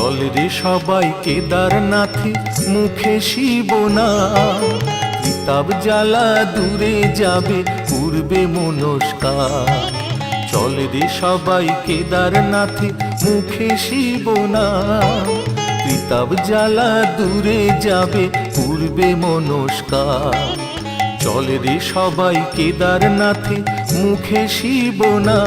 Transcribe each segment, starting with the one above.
চল রে সবাই কেদারনাথে মুখে শিব না। কিতাব জ্বালা দূরে যাবে পূর্বে মনস্কার চল রে সবাই কেদারনাথে মুখে শিব না। কিতাব জ্বালা দূরে যাবে পূর্বে মনস্কার চল রে সবাই কেদারনাথে মুখে শিব না।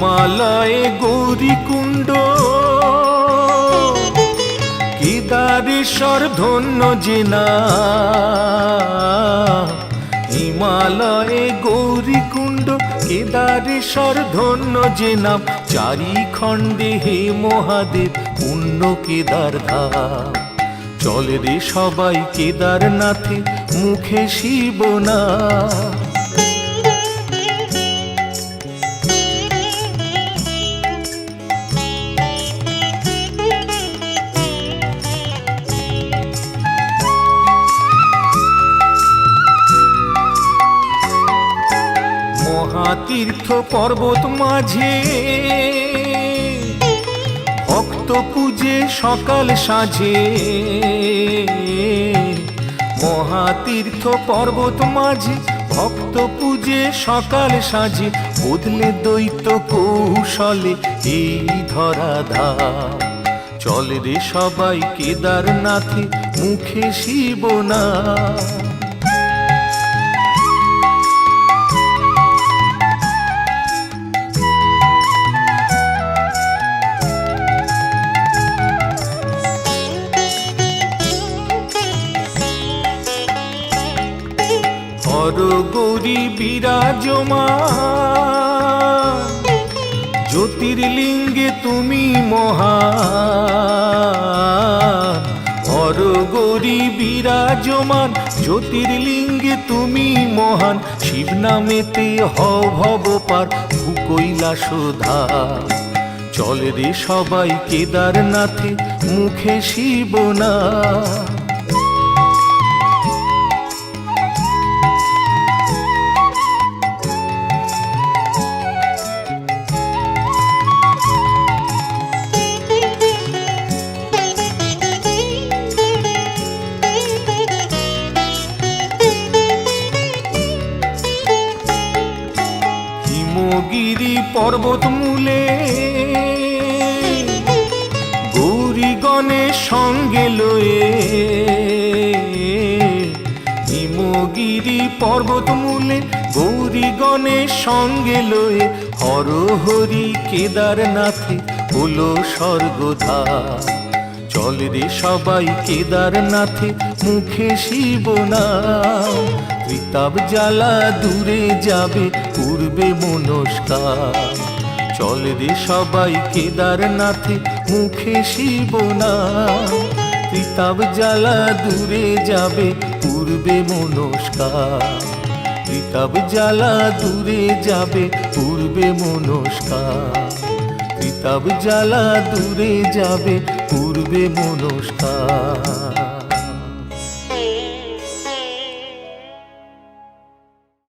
হিমালয়ে গৌরীকুণ্ড। কেদারেশ্বর ধন্য জেনা। হিমালয়ে গৌরীকুণ্ড কেদারেশ্বর ধন্য যে চারি খণ্ডে হে মহাদেব, পুণ্য কেদার চলে রে সবাই কেদারনাথে, মুখে শিব না মহাতীর্থ পর্বত মাঝে ভক্ত পূজে সকাল সাজে মহাতীর্থ পর্বত মাঝে ভক্ত পূজে সকাল সাজে বদলে দৈত কৌশলে এই ধরা ধাম চল রে সবাই কেদারনাথে মুখে শিব না হর গৌরী বিরাজমান জ্যোতির্লিঙ্গে তুমি মহান হর গৌরী বিরাজমান জ্যোতির্লিঙ্গে তুমি মহান। শিব নামেতে হও ভব পার ভূকৈলাসধা চল রে সবাই কেদারনাথে, মুখে শিব হিমগিরি পর্বত মূলে গৌরী গণেশ সঙ্গে লয়ে হিমগিরি পর্বত মূলে গৌরী গণেশ সঙ্গে লয়ে হরহরি কেদারনাথে হলো স্বর্গধার চল রে সবাই কেদারনাথে মুখে শিব নাম জ্বালা দূরে যাবে পূর্বে মনস্কার চল রে সবাই কেদারনাথে, মুখে শিব না। কিতাব জ্বালা দূরে যাবে পূর্বে মনস্কার কিতাব জ্বালা দূরে যাবে পূর্বে মনস্কার কিতাব জ্বালা দূরে যাবে পূর্বে মনস্কার